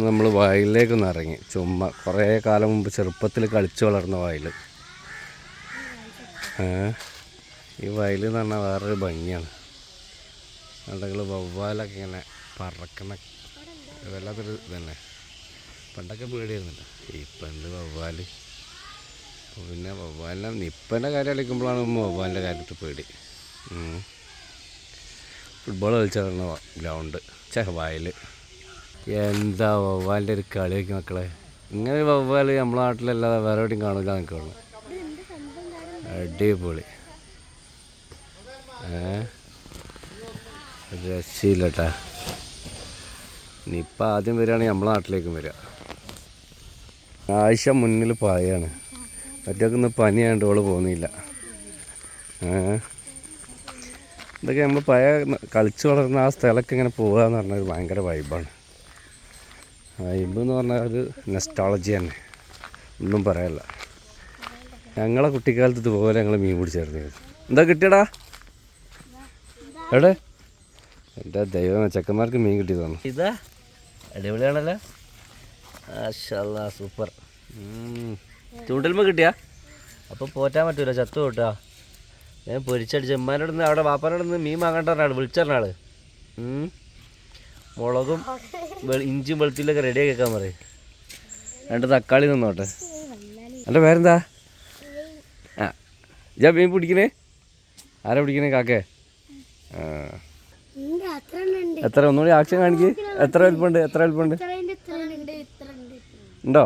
നമ്മൾ വയലിലേക്കൊന്ന് ഇറങ്ങി. ചുമ്മാ കുറേ കാലം മുമ്പ് ചെറുപ്പത്തിൽ കളിച്ചു വളർന്ന വയൽ ഈ വയൽ എന്ന് പറഞ്ഞാൽ വേറൊരു ഭംഗിയാണ്. അല്ലെങ്കിൽ വവ്വാലൊക്കെ ഇങ്ങനെ പറക്കണ വല്ലാത്തൊരു ഇതന്നെ. പണ്ടൊക്കെ പേടിയായിരുന്നില്ല. ഇപ്പം എന്ത് വവ്വാൽ പിന്നെ വവ്വാലിനെ നിപ്പന്റെ കാര്യം കളിക്കുമ്പോഴാണ് വവ്വാലിന്റെ കാര്യത്തിൽ പേടി. ഫുട്ബോൾ കളിച്ചാണ് ഗ്രൗണ്ട്. ചേ വയൽ എന്താ വവ്വാലിന്റെ ഒരു കളിയൊക്കെ മക്കളെ. ഇങ്ങനെ ഒരു വവ്വാൽ നമ്മളെ നാട്ടിലല്ലാതെ വേറെ എവിടെയും കാണില്ല എനിക്ക് തോന്നുന്നു അടിപൊളി. ഏ? ഇനിയിപ്പോൾ ആദ്യം വരികയാണെങ്കിൽ നമ്മളെ നാട്ടിലേക്കും വരിക. ആഴ്ച മുന്നിൽ പായാണ്. മറ്റൊക്കെ പനിയാണ്ട് ഓൾ പോകുന്നില്ല. ഇതൊക്കെ നമ്മൾ പഴയ കളിച്ചു വളർന്ന ആ സ്ഥലമൊക്കെ ഇങ്ങനെ പോകുക എന്ന് പറഞ്ഞാൽ ഭയങ്കര വൈബാണ് വൈബ് എന്ന് പറഞ്ഞാൽ ഒരു നെസ്റ്റാളജി തന്നെ. ഒന്നും പറയാനില്ല ഞങ്ങളെ കുട്ടിക്കാലത്ത് ഇതുപോലെ ഞങ്ങൾ മീൻ പിടിച്ചായിരുന്നു. എന്താ കിട്ടിയടാ? എവിടെ? എന്റെ ദൈവം ചെക്കന്മാർക്ക് മീൻ കിട്ടി തോന്നുന്നു ഇതാ. അടിപൊളിയാണല്ലോ. മാഷല്ലാ സൂപ്പർ. ചൂണ്ടൽമ കിട്ടിയാ? അപ്പോൾ പോറ്റാൻ പറ്റൂല ചത്തു കിട്ടാ ഞാൻ പൊരിച്ചടിച്ച് ഉമ്മാനോട് അവിടെ വാപ്പാനോട് മീൻ വാങ്ങേണ്ട വിളിച്ചറിഞ്ഞാൾ മുളകും ഇഞ്ചും ഇഞ്ചിയും റെഡി ആക്കി വെക്കാൻ പറയും. രണ്ട് തക്കാളി നിന്നോട്ടെ. അല്ല വേറെന്താ? ആ ഇജാ മീൻ പിടിക്കണേ? ആരാ പിടിക്കണേ കാക്കേ? എത്ര? ഒന്നുകൂടി ആക്ഷൻ കാണിക്ക്. എത്ര വലിപ്പമുണ്ട്? എത്ര വലിപ്പമുണ്ട്? ഉണ്ട്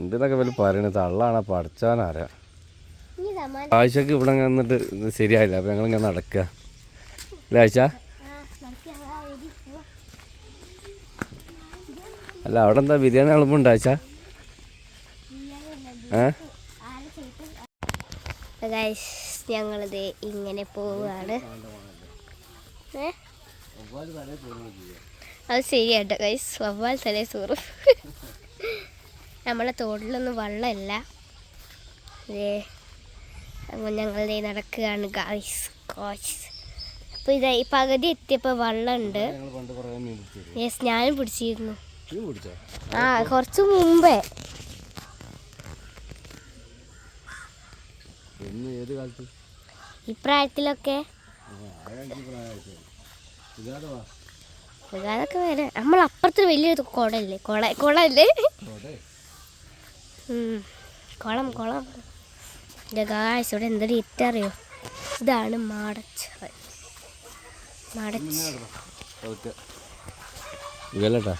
ഉണ്ട്? എന്നൊക്കെ വലിയ പറയണത് തള്ളാണ് പഠിച്ചാനാരാ ആഴ്ചക്ക് ഇവിടെ വന്നിട്ട് ശരിയായില്ല. അപ്പം ഞങ്ങളിങ്ങനെ നടക്കുക അല്ലേ ആഴ്ച? അല്ല അവിടെ എന്താ ബിരിയാണി അളവ് ഉണ്ടാച്ചാ? ഞങ്ങളിത് ഇങ്ങനെ പോവുകയാണ്? അത് ശരിയാട്ടോ ഗൈസ് വവ്വാൽ തലേ സൂറു നമ്മളെ തോട്ടിലൊന്നും വെള്ളമില്ല. അങ്ങനെ ഞങ്ങൾ ദേ നടക്കുകയാണ് ഗൈസ് കോച്ച് അപ്പോൾ ഇതാ ഈ പകുതി എത്തിയപ്പോൾ വെള്ളമുണ്ട് യെസ് ഞാനും പിടിച്ചിരുന്നു. ആ കുറച്ച് മുമ്പേ. ഇപ്രായത്തിലൊക്കെ അതൊക്കെ വരെ നമ്മൾ അപ്പുറത്ത് വലിയൊരു കുളല്ലേ കുള കുളല്ലേ. കുളം കുളം. ജഗാശോടെ ഗായ്സ് ഇവിടെ എന്തൊരു ഇറ്ററിയോ ഇതാണ് മാടച്ചിറ. മാടച്ച് ഓക്കെ ഇതല്ലട്ടാ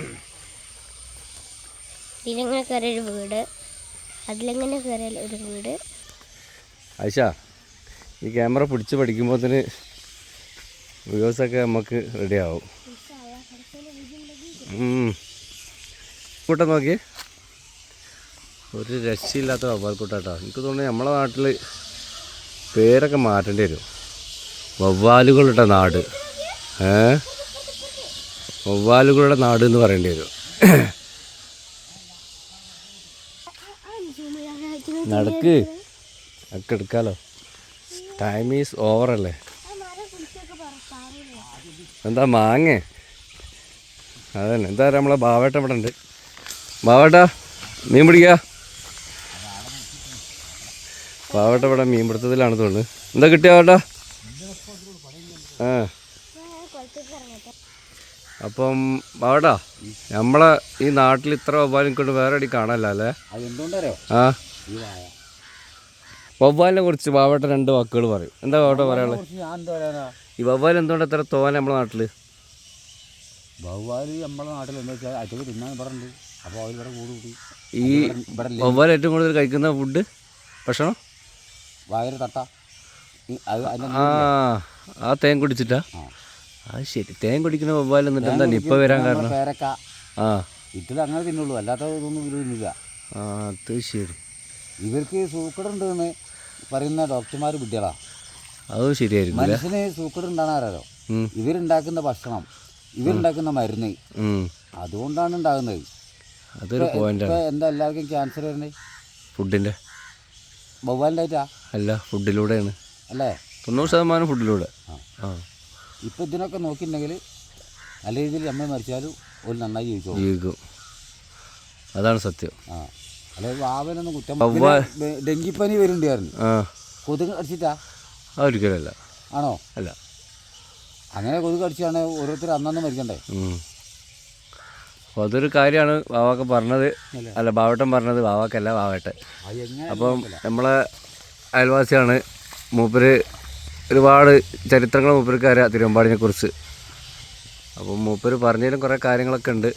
ഇതിലെങ്ങനെ കയറിയൊരു വീട്. അതിലെങ്ങനെ കയറിയ ഒരു വീട്. ആയിഷ ഈ ക്യാമറ പിടിച്ച് പഠിക്കുമ്പോൾ തന്നെ വ്യൂസൊക്കെ നമുക്ക് റെഡി ആവും കൂട്ടം നോക്കി. ഒരു രക്ഷയില്ലാത്ത വവ്വാൽക്കൂട്ടാട്ടോ. എനിക്ക് തോന്നുന്നു നമ്മളെ നാട്ടിൽ പേരൊക്കെ മാറ്റേണ്ടി വരും. വവ്വാലുകളുടെ നാട്. ഏ? വവ്വാലുകളുടെ നാട് എന്ന് പറയേണ്ടി വരും. നടക്ക്. ഒക്കെ എടുക്കാലോ. ടൈം ഈസ് ഓവർ അല്ലേ? എന്താ മാങ്ങേ? അതന്നെ. എന്താ നമ്മളെ ബാവേട്ട ഇവിടെ ഉണ്ട്. ബാവേട്ട മീൻ പിടിക്കുക ബാവേട്ട ഇവിടെ മീൻ പിടുത്തത്തിലാണ് തോന്നുന്നത് എന്താ കിട്ടിയ ബാവേട്ട? ആ. അപ്പം അവിടാ നമ്മളെ ഈ നാട്ടിൽ ഇത്ര വവ്വാലും കൊണ്ട് വേറെ അടി കാണല്ല അല്ലേ? ആ. വവ്വാലിനെ കുറിച്ച് വാവട്ട രണ്ട് വാക്കുകൾ പറയും. എന്താ വാവട്ട പറയാനുള്ളത്? ഈ വവ്വാൽ എന്തുകൊണ്ട് എത്ര തോനെ നമ്മുടെ നാട്ടിൽ നമ്മളെ നാട്ടിൽ എന്താ വെച്ചാൽ അറ്റക്ക് തിന്നാൻ ഇവിടെ ഉണ്ട്. അപ്പോൾ അവർ ഇവിടെ കൂടി കൂടി. ഈ? വവ്വാൽ ഏറ്റവും കൂടുതൽ കഴിക്കുന്ന ഫുഡ്? ഭക്ഷണം? വയറ് തട്ട. ആ ആ തേൻ കുടിച്ചിട്ടാ. അത് ശരി. തേൻ കുടിക്കുന്ന വവ്വാൽ എന്നിട്ട് എന്താ നിപ്പ വരാൻ കാരണം. പേരക്ക. ആ. ഇതിൽ അങ്ങനെ തിന്നുള്ളൂ. അല്ലാത്ത ഇതൊന്നും ഇവർ തിന്നില്ല ആ അത് ശരി. ഇവർക്ക് സൂക്കടുണ്ട് എന്ന് പറയുന്ന ഡോക്ടർമാർ കുട്ടികളാ. അത് ശരിയായിരിക്കും അല്ലേ? മനുഷ്യന് സൂക്കട് ഉണ്ടാകാനാരോ ഉം. ഇവരുണ്ടാക്കുന്ന ഭക്ഷണം ഇവരുണ്ടാക്കുന്ന മരുന്ന്. അതുകൊണ്ടാണ് ഉണ്ടാകുന്നത്. അതൊരു പോയിന്റാണ് ഇപ്പൊ എന്താ എല്ലാവർക്കും ക്യാൻസർ വരുന്നത് ഫുഡിന്റെ വവ്വാലിന്റെ അല്ല ഫുഡിലൂടെയാണ്. അല്ലേ? തൊണ്ണൂറ് ശതമാനം ഫുഡിലൂടെ. ആ. ആ ഇപ്പം ഇതിനൊക്കെ നോക്കിയിട്ടുണ്ടെങ്കിൽ നല്ല രീതിയിൽ നമ്മൾ മരിച്ചാലും ഒരു നന്നായി ജീവിച്ചോളും. ജീവിക്കും. അതാണ് സത്യം. ആ. അതായത് വാവനൊന്നും കുറ്റം വവ്വാ- പിന്നെ ഡെങ്കിപ്പനി വരുന്നുണ്ടായിരുന്നു ആ. കൊതുക് അടിച്ചിട്ടാ ഒരിക്കലല്ല ആണോ? അല്ല. അങ്ങനെ കൊതുക് അടിച്ചാണ് ഓരോരുത്തർ അന്നന്ന് മരിക്കണ്ടേ? ഉം. അപ്പോൾ അതൊരു കാര്യമാണ് വാവാക്ക പറഞ്ഞത്. അല്ല? ബാവട്ടൻ പറഞ്ഞത് വാവാക്കല്ല വാവട്ടെ. അത് എങ്ങനെ അപ്പം നമ്മളെ അയൽവാസിയാണ് മൂപ്പര് ഒരുപാട് ചരിത്രങ്ങൾ മൂപ്പർക്ക് അറിയാം തിരുവമ്പാടിനെ കുറിച്ച്. അപ്പോൾ മൂപ്പർ പറഞ്ഞതിലും കുറേ കാര്യങ്ങളൊക്കെ ഉണ്ട്.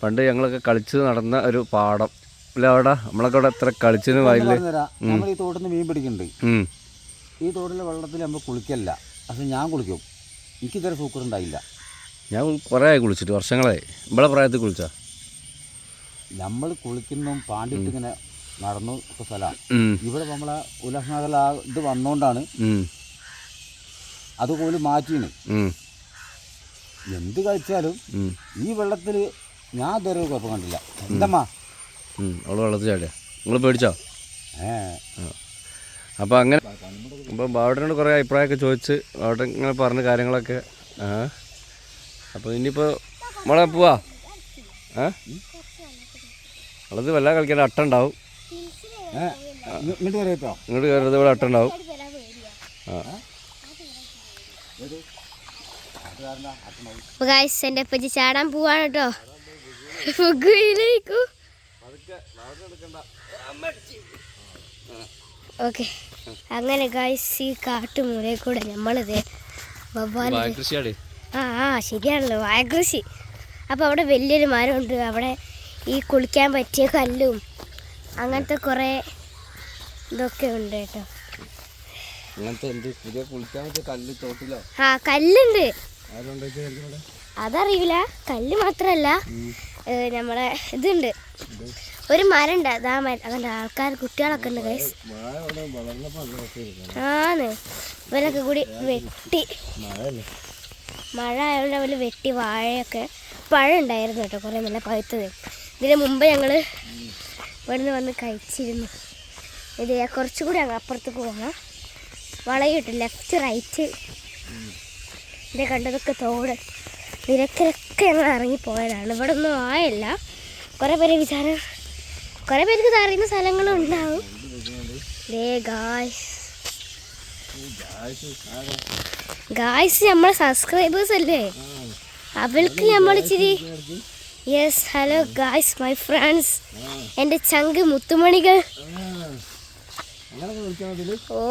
പണ്ട് ഞങ്ങളൊക്കെ കളിച്ച് നടന്ന ഒരു പാടം. ഇല്ല അവിടെ നമ്മളൊക്കെ അവിടെ എത്ര കളിച്ചു വയലിൽ പറഞ്ഞുതരാം. നമ്മൾ ഈ തോട്ടിൽ മീൻ പിടിക്കുന്നുണ്ട്. ഈ തോട്ടിലെ വെള്ളത്തിൽ നമ്മൾ കുളിക്കല്ല. അത് ഞാൻ കുളിക്കും. എനിക്ക് ഇതുവരെ സൂക്കർ ഉണ്ടായില്ല. ഞാൻ കുറേ ആയി കുളിച്ചിട്ട് വർഷങ്ങളായി. ഇവിടെ പ്രായത്തിൽ കുളിച്ചാ? നമ്മൾ കുളിക്കുന്നതും പാണ്ടിട്ട് ഇങ്ങനെ നടന്നു സ്ഥലമാണ് ഇവിടെ നമ്മളെ ഉലഹനാഥൽ ആ ഇത് വന്നുകൊണ്ടാണ് ഉം. അതുപോലെ മാറ്റീന്. ഉം. എന്ത് കഴിച്ചാലും ഈ വെള്ളത്തിൽ ഞാൻ ഇതുവരെ കുഴപ്പം കണ്ടില്ല. എന്തമ്മാ. അവൾ വെള്ളത്തിൽ ചാടിയാ. നിങ്ങൾ പേടിച്ചോ? അപ്പോൾ അങ്ങനെ അപ്പം ബാബുട്ടനോട് കുറേ അഭിപ്രായമൊക്കെ ചോദിച്ച് ബാബുട്ടൻ ഇങ്ങനെ പറഞ്ഞ കാര്യങ്ങളൊക്കെ ആ. അപ്പോൾ ഇനിയിപ്പോൾ മോളെ പോവാ? ഏത് വെള്ളത്തിൽ വല്ല കളിക്കാൻ അട്ട ഉണ്ടാവും. ഇങ്ങോട്ട് കയറിയപ്പോൾ ഇവിടെ അട്ട ഉണ്ടാവും. ആ. അപ്പോൾ ഗൈസ് എന്റെ അപ്പച്ചി ചാടാൻ പോവാണ് കേട്ടോ ഫുഗുയിലേക്കു ഓക്കെ. അങ്ങനെ ഗൈസ് ഈ കാട്ടു കാട്ടുമൂലയിൽ കൂടെ നമ്മളിത് ആ ആ ശരിയാണല്ലോ വായകൃഷി. അപ്പോൾ അവിടെ വലിയൊരു മരമുണ്ട്. അവിടെ ഈ കുളിക്കാൻ പറ്റിയ കല്ലും അങ്ങനത്തെ കുറേ ഇതൊക്കെ ഉണ്ട് കേട്ടോ. അങ്ങനത്തെ എന്ത് പുതിയ കുളിക്കാൻ പറ്റിയ കല്ല് തോട്ടിലോ? ആ കല്ലുണ്ട്. അതറിയില്ല. കല്ല് മാത്രല്ല നമ്മളെ ഇതുണ്ട്. ഒരു മരം ഉണ്ട് അതാ മരം അങ്ങനെ ആൾക്കാർ കുട്ടികളൊക്കെ ഉണ്ട് ഗൈസ് ആന്ന്. ആണ് ഇവരൊക്കെ കൂടി വെട്ടി. മഴ ആയതുകൊണ്ട് അവർ വെട്ടി വാഴയൊക്കെ പഴം ഉണ്ടായിരുന്നു കേട്ടോ കുറേ നല്ല പഴുത്തത്. ഇതിന് മുമ്പ് ഞങ്ങൾ ഇവിടുന്ന് വന്ന് കഴിച്ചിരുന്നു. ഇത് കുറച്ചുകൂടി അങ്ങ് അപ്പുറത്തേക്ക് പോകണം വളയിട്ട് ലെഫ്റ്റ് റൈറ്റ് ഇത് കണ്ടതൊക്കെ തോട്. നിരക്കിലൊക്കെ ഞങ്ങൾ ഇറങ്ങിപ്പോയതാണ് ഇവിടെ ഒന്നും ആയല്ല. കുറേ പേര് വിചാരം കുറേ പേർക്ക് അറിയുന്ന സ്ഥലങ്ങളും ഉണ്ടാവും. ഗായ്സ് നമ്മളെ സബ്സ്ക്രൈബേഴ്സ് അല്ലേ? അവൾക്ക് നമ്മൾ ഇച്ചിരി yes hello guys my friends എന്റെ ചങ്ക് മുത്തുമണികൾ. ഓ.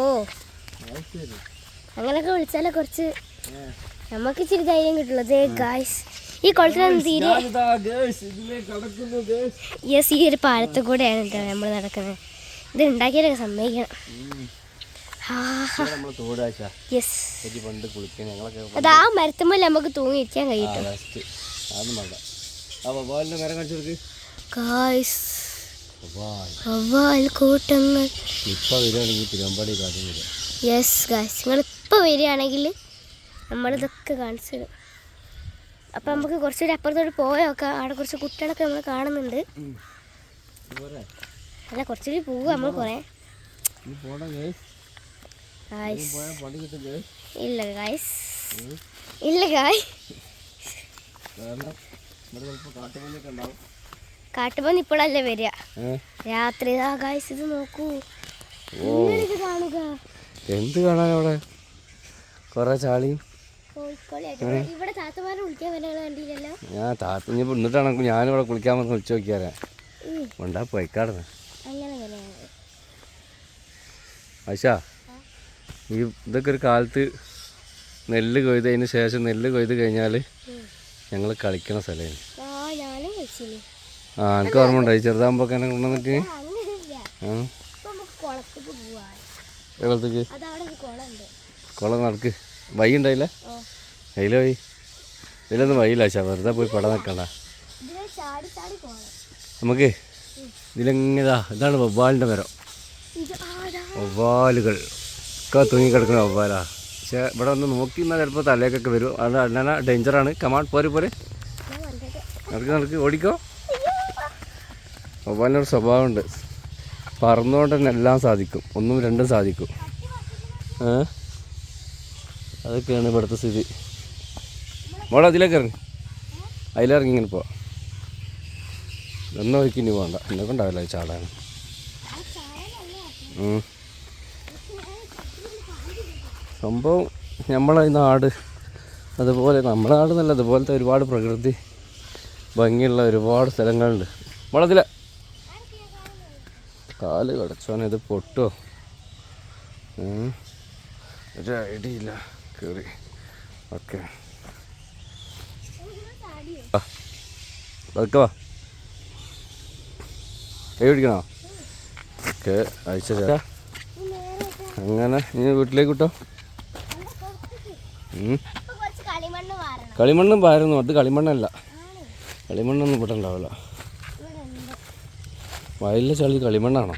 അങ്ങനെയൊക്കെ വിളിച്ചാലേ കുറച്ച് നമുക്ക് ഇച്ചിരി ധൈര്യം കിട്ടുള്ളൂ. അതേ ഗായ്സ് ഈ കുളത്തിലൊന്നും തീരെ യെസ് ഈ ഒരു പാലത്ത് കൂടെയാണ് കേട്ടോ നമ്മൾ നടക്കുന്നത്. ഇത് ഉണ്ടാക്കിയാലൊക്കെ സമ്മതിക്കണം. അത് ആ മരത്തുമ്പോൾ നമുക്ക് തൂങ്ങിയിരിക്കാൻ കഴിയും കൂട്ടങ്ങൾ. ഇപ്പൊ വരികയാണെങ്കിൽ തിരുവമ്പാടി കാര്യം യെസ് ഗായ്സ് നിങ്ങൾ ഇപ്പോൾ വരികയാണെങ്കിൽ നമ്മളിതൊക്കെ കാണിച്ചു തരും. അപ്പം നമുക്ക് കുറച്ചുകൂടി അപ്പുറത്തോട്ട് പോയോക്കാം അവിടെ കുറച്ച് കുട്ടികളൊക്കെ നമ്മൾ കാണുന്നുണ്ട്. അല്ല കുറച്ചുകൂടി പോവുക നമ്മൾ കുറേ. ഇല്ല ഗായ്സ് ഇല്ല ഗായ് കാട്ടുപന്നി ഇപ്പോഴല്ലേ വരിക? രാത്രി. ഗായ്സ് ഇത് നോക്കൂ. കാണുക. എന്ത് കാണാൻ അവിടെ? കുറേ ചാളിയും ഞാൻ താത്ത ഇനി എന്നിട്ടാണ് ഞാനിവിടെ കുളിക്കാൻ വന്ന് വിളിച്ചു നോക്കിയാലേ ഉം, ഉണ്ടാ പോയിക്കാടുന്ന്. ആശാ ഈ ഇതൊക്കെ ഒരു കാലത്ത് നെല്ല് കൊയ്തതിന് ശേഷം നെല്ല് കൊയ്ത് കഴിഞ്ഞാൽ ഞങ്ങൾ കളിക്കണ സ്ഥലമാണ് ആ എനിക്ക് ഓർമ്മ ഉണ്ടായി ചെറുതാകുമ്പോൾ കൊണ്ടുവന്നിട്ട്? ആ ഇപ്പൊ നമുക്ക് കുളത്തേക്ക് പോവാം വെള്ളത്തേക്ക് കുളം നടക്ക്. വൈ ഉണ്ടായില്ല അതിലെ വൈ ഇതിലൊന്നും വൈയില്ല ശാ വെറുതെ പോയി പടം നിൽക്കണ്ട നമുക്ക് ഇതിലെങ്ങനെതാ ഇതാണ് വവ്വാലിന്റെ മരം. വവ്വാലുകൾ. ഒക്കെ തൂങ്ങിക്കിടക്കുന്ന വവ്വാലാ. പക്ഷേ ഇവിടെ ഒന്ന് നോക്കി നിന്നാൽ ചിലപ്പോൾ തലയൊക്കെ വരും. അത് അണ്ണന ഡേഞ്ചറാണ് കമാൻ പോരെ പോരെ. നടക്ക് നടക്ക്. ഓടിക്കോ. വവ്വാലിനൊരു സ്വഭാവമുണ്ട്. പറന്നുകൊണ്ട് തന്നെ എല്ലാം സാധിക്കും. ഒന്നും രണ്ടും സാധിക്കും. അതൊക്കെയാണ് ഇവിടുത്തെ സ്ഥിതി. മോളെ അതിലേക്ക് ഇറങ്ങി. അതിലിറങ്ങി ഇങ്ങനെ പോവാം. ഒന്നും ഇനി പോകണ്ട എന്നെ കൊണ്ടാവില്ല ചാടാൻ. സംഭവം നമ്മളെ നാട് അതുപോലെ നമ്മുടെ നാട് നല്ല അതുപോലത്തെ ഒരുപാട് പ്രകൃതി ഭംഗിയുള്ള ഒരുപാട് സ്ഥലങ്ങളുണ്ട്. വളത്തില കാൽ കടച്ചോനെ ഇത് പൊട്ടോ. ഒരു ഐഡിയ ഇല്ല കയറി ഓക്കെ അതൊക്കെ വാ. കൈ പിടിക്കണോ? ഓക്കെ അയച്ച അങ്ങനെ ഇനി വീട്ടിലേക്ക് കിട്ടോ കളിമണ്ണ് പാരുന്നു അത് കളിമണ്ണല്ല. കളിമണ്ണൊന്നും ഇവിടെ ഉണ്ടാവില്ല വയലിലെ ചളി കളിമണ്ണാണോ?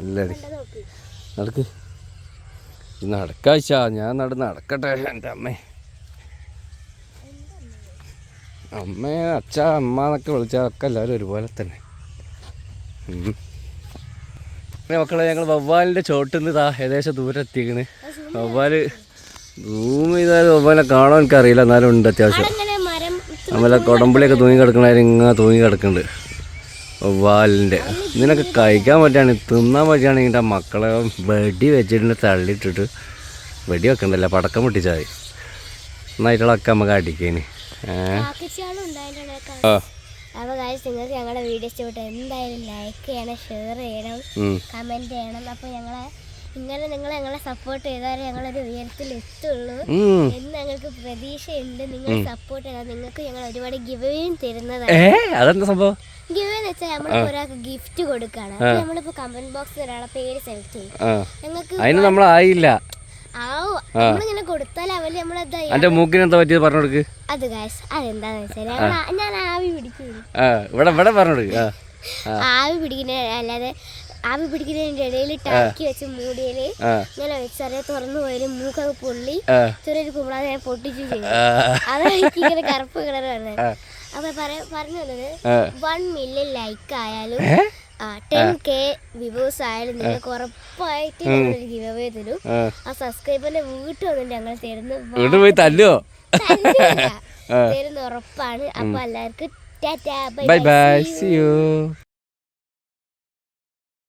അല്ലടി. നടക്ക്. നടക്കാഴ്ച. ഞാൻ നട നടക്കട്ടെ എന്റെ അമ്മേ. അമ്മേ അച്ഛ അമ്മ എന്നൊക്കെ വിളിച്ചാൽ ഒക്കെ എല്ലാവരും ഒരുപോലെ തന്നെ. മക്കളെ ഞങ്ങൾ വവ്വാലിന്റെ ചോട്ടിൽ നിന്ന് ഇതാ ഏകദേശം ദൂരം എത്തിക്കണ് വവ്വാൽ ഭൂമി ഇതായാലും വവ്വാലെ കാണാൻ എനിക്കറിയില്ല. എന്നാലും ഉണ്ട് അത്യാവശ്യം. നമ്മളെ കൊടമ്പുളിയൊക്കെ തൂങ്ങി കിടക്കണവർ ഇങ്ങനെ തൂങ്ങി കിടക്കുന്നുണ്ട് വാലിന്റെ. ഇതിനൊക്കെ കഴിക്കാൻ പറ്റുകയാണ് തിന്നാൻ പറ്റുകയാണെങ്കിൽ ആ മക്കളെ വെടി വെച്ചിട്ടുണ്ട് തള്ളിയിട്ടിട്ട്. വെടി വെക്കണ്ടല്ല പടക്കം പൊട്ടിച്ചാൽ മതി നന്നായിട്ടുള്ളതൊക്കെ നമുക്ക് അടിക്കേന്. അപ്പോൾ ഗൈസ് നിങ്ങൾക്ക് ഞങ്ങളുടെ വീഡിയോ ഇഷ്ടപ്പെട്ടു എന്തായാലും ലൈക്ക് ചെയ്യണം ഷെയർ ചെയ്യണം കമന്റ് കമന്റ് ചെയ്യണം. അപ്പോൾ ഞങ്ങളെ ഇങ്ങനെ നിങ്ങൾ ഞങ്ങളെ സപ്പോർട്ട് ചെയ്താലേ ഞങ്ങളൊരു ഉയരത്തിൽ എത്തുള്ളൂ. എന്ന് ഞങ്ങൾക്ക് പ്രതീക്ഷയുണ്ട്. നിങ്ങൾ സപ്പോർട്ട് ചെയ്താൽ നിങ്ങൾക്ക് ഞങ്ങൾ ഒരുപാട് ഗിവേയും തരുന്നതാണ്. അതെന്താ സംഭവം? ഗിവ് എന്ന് വെച്ചാൽ നമ്മൾ ഒരാൾക്ക് ഗിഫ്റ്റ് കൊടുക്കാണ് നമ്മളിപ്പോ കമന്റ് ബോക്സിൽ ഒരാളെ പേര് സെലക്ട് ചെയ്യും. ഞങ്ങൾക്ക് അതിന് നമ്മളിങ്ങനെ കൊടുത്താൽ മൂക്കിന് എന്താ പറ്റിയത് പറഞ്ഞു കൊടുക്ക്. അത് ഗൈസ് അതെന്താന്ന് വെച്ചാൽ ഞാൻ ആവി പിടിക്കുന്നു. ഇവിടെ ഇവിടെ പറഞ്ഞു ആവി പിടിക്കുന്ന അല്ലാതെ ആവി പിടിക്കുന്നതിന്റെ ഇടയിൽ ടാക്കി വെച്ച് മൂടിയിൽ ഇങ്ങനെ വെച്ചറിയ തുറന്നു പോയാലും മൂക്കൊക്കെ പൊള്ളി ചെറിയൊരു കുമ്പളാതെ ഞാൻ പൊട്ടിച്ചു ചെയ്തു. അതാണ് ഇങ്ങനെ കറുപ്പ് കളർ വന്നത് അപ്പൊ പറ- പറഞ്ഞു വന്നത്. വൺ മില്യൺ ലൈക്ക് ആയാലും ടെൻ കെ വ്യൂവേഴ്സ് ആയാലും നിങ്ങൾക്ക് ഉറപ്പായിട്ട് ഗിവ് അവേ തരും. ആ. സബ്സ്ക്രൈബറിന്റെ വീട്ടിൽ വന്നിട്ട് ഞങ്ങൾ തരുന്ന പോയി തല്ലുവോ? തരുന്ന ഉറപ്പാണ്. അപ്പൊ എല്ലാവർക്കും tata bye bye see you